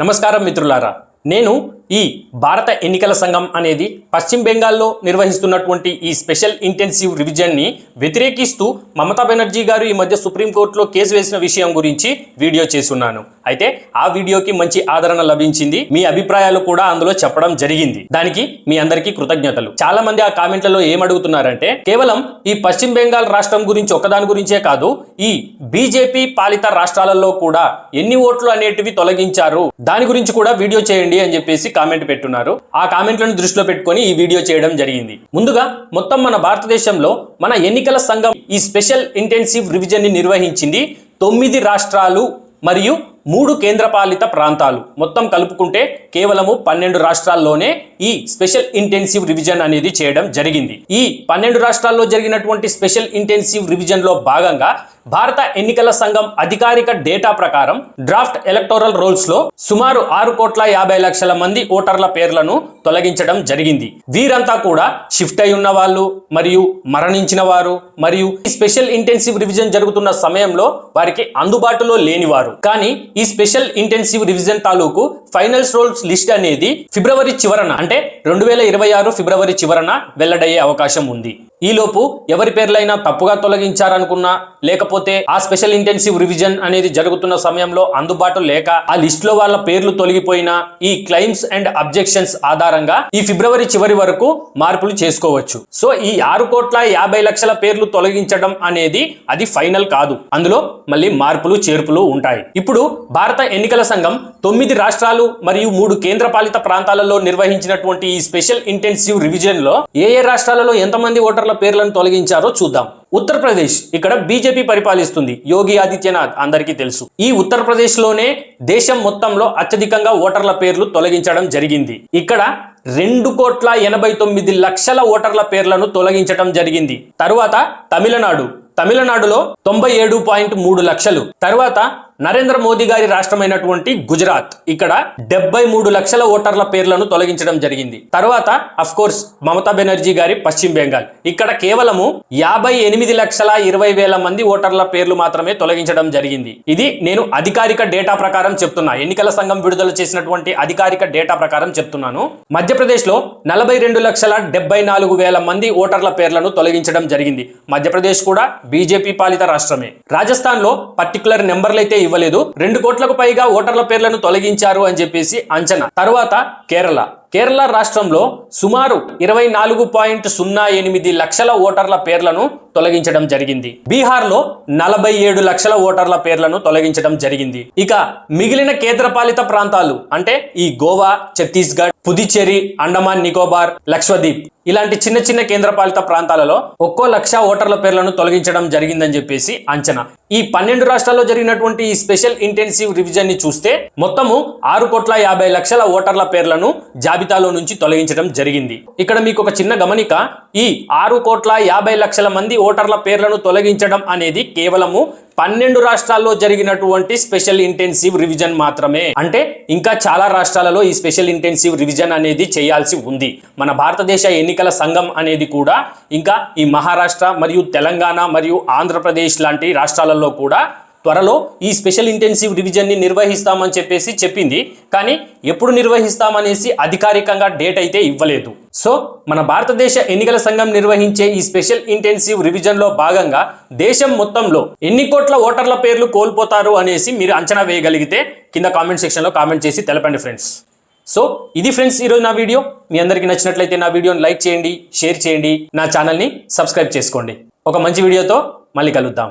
నమస్కారం మిత్రులారా. నేను ఈ భారత ఎన్నికల సంఘం అనేది పశ్చిమ బెంగాల్లో నిర్వహిస్తున్నటువంటి ఈ స్పెషల్ ఇంటెన్సివ్ రివిజన్ని వ్యతిరేకిస్తూ మమతా బెనర్జీ గారు ఈ మధ్య సుప్రీంకోర్టులో కేసు వేసిన విషయం గురించి వీడియో చేసున్నాను అయితే ఆ వీడియోకి మంచి ఆదరణ లభించింది. మీ అభిప్రాయాలు కూడా అందులో చెప్పడం జరిగింది. దానికి మీ అందరికీ కృతజ్ఞతలు. చాలా మంది ఆ కామెంట్లలో ఏమడుగుతున్నారంటే కేవలం ఈ పశ్చిమ బెంగాల్ రాష్ట్రం గురించి ఒకదాని గురించే కాదు ఈ బీజేపీ పాలిత రాష్ట్రాలలో కూడా ఎన్ని ఓట్లు అనేటివి తొలగించారు దాని గురించి కూడా వీడియో చేయండి అని చెప్పేసి కామెంట్ పెట్టున్నారు. ఆ కామెంట్లను దృష్టిలో పెట్టుకొని ఈ వీడియో చేయడం జరిగింది. ముందుగా మొత్తం మన భారతదేశంలో మన ఎన్నికల సంఘం ఈ స్పెషల్ ఇంటెన్సివ్ రివిజన్ని నిర్వహించింది తొమ్మిది రాష్ట్రాలు మరియు మూడు కేంద్రపాలిత ప్రాంతాలు మొత్తం కలుపుకుంటే కేవలము పన్నెండు రాష్ట్రాల్లోనే ఈ స్పెషల్ ఇంటెన్సివ్ రివిజన్ అనేది చేయడం జరిగింది. ఈ పన్నెండు రాష్ట్రాల్లో జరిగినటువంటి స్పెషల్ ఇంటెన్సివ్ రివిజన్లో భాగంగా భారత ఎన్నికల సంఘం అధికారిక డేటా ప్రకారం డ్రాఫ్ట్ ఎలక్టోరల్ రోల్స్లో సుమారు ఆరు కోట్ల యాభై లక్షల మంది ఓటర్ల పేర్లను తొలగించడం జరిగింది. వీరంతా కూడా షిఫ్ట్ అయి ఉన్న వాళ్ళు మరియు మరణించిన వారు మరియు ఈ స్పెషల్ ఇంటెన్సివ్ రివిజన్ జరుగుతున్న సమయంలో వారికి అందుబాటులో లేనివారు. కానీ ఈ స్పెషల్ ఇంటెన్సివ్ రివిజన్ తాలూకు ఫైనల్స్ రోల్స్ లిస్ట్ అనేది ఫిబ్రవరి చివరన అంటే రెండు వేల ఇరవై ఆరు ఫిబ్రవరి చివరన వెల్లడయ్యే అవకాశం ఉంది. ఈలోపు ఎవరి పేర్లైనా తప్పుగా తొలగించారనుకున్నా లేకపోతే ఆ స్పెషల్ ఇంటెన్సివ్ రివిజన్ అనేది జరుగుతున్న సమయంలో అందుబాటు లేక ఆ లిస్ట్లో వాళ్ళ పేర్లు తొలగిపోయినా ఈ క్లైమ్స్ అండ్ అబ్జెక్షన్స్ ఆధారంగా ఈ ఫిబ్రవరి చివరి వరకు మార్పులు చేసుకోవచ్చు. సో ఈ ఆరు కోట్ల యాభై లక్షల పేర్లు తొలగించడం అనేది అది ఫైనల్ కాదు. అందులో మళ్ళీ మార్పులు చేర్పులు ఉంటాయి. ఇప్పుడు భారత ఎన్నికల సంఘం తొమ్మిది రాష్ట్రాలు మరియు మూడు కేంద్రపాలిత ప్రాంతాలలో నిర్వహించినటువంటి ఈ స్పెషల్ ఇంటెన్సివ్ రివిజన్లో ఏ ఏ రాష్ట్రాలలో ఎంతమంది ఓటర్లు పేర్లను తొలగించారో చూద్దాం. ఉత్తరప్రదేశ్ ఇక్కడ బీజేపీ పరిపాలిస్తుంది. యోగి ఆదిత్యనాథ్ అందరికీ తెలుసు. ఈ ఉత్తరప్రదేశ్లోనే దేశం మొత్తంలో అత్యధికంగా ఓటర్ల పేర్లు తొలగించడం జరిగింది. ఇక్కడ రెండు కోట్ల ఎనభై తొమ్మిది లక్షల ఓటర్ల పేర్లను తొలగించడం జరిగింది. తరువాత తమిళనాడు. తమిళనాడులో తొంభై ఏడు పాయింట్ మూడు లక్షలు. తర్వాత నరేంద్ర మోదీ గారి రాష్ట్రమైనటువంటి గుజరాత్. ఇక్కడ డెబ్బై మూడు లక్షల ఓటర్ల పేర్లను తొలగించడం జరిగింది. తర్వాత అఫ్ కోర్స్ మమతా బెనర్జీ గారి పశ్చిమ బెంగాల్. ఇక్కడ కేవలము యాభై ఎనిమిది లక్షల ఇరవై వేల మంది ఓటర్ల పేర్లు మాత్రమే తొలగించడం జరిగింది. ఇది నేను అధికారిక డేటా ప్రకారం చెప్తున్నా. ఎన్నికల సంఘం విడుదల చేసినటువంటి అధికారిక డేటా ప్రకారం చెప్తున్నాను. మధ్యప్రదేశ్లో నలభై రెండు లక్షల డెబ్బై నాలుగు వేల మంది ఓటర్ల పేర్లను తొలగించడం జరిగింది. మధ్యప్రదేశ్ కూడా బీజేపీ పాలిత రాష్ట్రమే. రాజస్థాన్లో పర్టికులర్ నెంబర్లు అయితే ఇవ్వలేదు. రెండు కోట్లకు పైగా ఓటర్ల పేర్లను తొలగించారు అని చెప్పేసి అంచనా. తర్వాత కేరళ. కేరళ రాష్ట్రంలో సుమారు ఇరవై నాలుగు పాయింట్ సున్నా ఎనిమిది లక్షల ఓటర్ల పేర్లను తొలగించడం జరిగింది. బీహార్లో నలభై ఏడు లక్షల ఓటర్ల పేర్లను తొలగించడం జరిగింది. ఇక మిగిలిన కేంద్రపాలిత ప్రాంతాలు అంటే ఈ గోవా ఛత్తీస్గఢ్ పుదుచ్చేరి అండమాన్ నికోబార్ లక్షద్వీప్ ఇలాంటి చిన్న చిన్న కేంద్రపాలిత ప్రాంతాలలో ఒక్కో లక్ష ఓటర్ల పేర్లను తొలగించడం జరిగిందని చెప్పేసి అంచనా. ఈ పన్నెండు రాష్ట్రాల్లో జరిగినటువంటి ఈ స్పెషల్ ఇంటెన్సివ్ రివిజన్ని చూస్తే మొత్తము ఆరు కోట్ల యాభై లక్షల ఓటర్ల పేర్లను జాబితాలో నుంచి తొలగించడం జరిగింది. ఇక్కడ మీకు ఒక చిన్న గమనిక ఈ ఆరు కోట్ల యాభై లక్షల మంది ఓటర్ల పేర్లను తొలగించడం అనేది కేవలము పన్నెండు రాష్ట్రాల్లో జరిగినటువంటి స్పెషల్ ఇంటెన్సివ్ రివిజన్ మాత్రమే. అంటే ఇంకా చాలా రాష్ట్రాలలో ఈ స్పెషల్ ఇంటెన్సివ్ రివిజన్ అనేది చేయాల్సి ఉంది. మన భారతదేశ ఎన్నికల సంఘం అనేది కూడా ఇంకా ఈ మహారాష్ట్ర మరియు తెలంగాణ మరియు ఆంధ్రప్రదేశ్ లాంటి రాష్ట్రాలలో కూడా త్వరలో ఈ స్పెషల్ ఇంటెన్సివ్ రివిజన్ని నిర్వహిస్తామని చెప్పేసి చెప్పింది. కానీ ఎప్పుడు నిర్వహిస్తామనేసి అధికారికంగా డేట్ అయితే ఇవ్వలేదు. సో మన భారతదేశ ఎన్నికల సంఘం నిర్వహించే ఈ స్పెషల్ ఇంటెన్సివ్ రివిజన్లో భాగంగా దేశం మొత్తంలో ఎన్ని కోట్ల ఓటర్ల పేర్లు కోల్పోతారు అనేసి మీరు అంచనా వేయగలిగితే కింద కామెంట్ సెక్షన్లో కామెంట్ చేసి తెలపండి ఫ్రెండ్స్. సో ఇది ఫ్రెండ్స్ ఈరోజు నా వీడియో. మీ అందరికీ నచ్చినట్లయితే నా వీడియోని లైక్ చేయండి షేర్ చేయండి నా ఛానల్ని సబ్స్క్రైబ్ చేసుకోండి. ఒక మంచి వీడియోతో మళ్ళీ కలుద్దాం.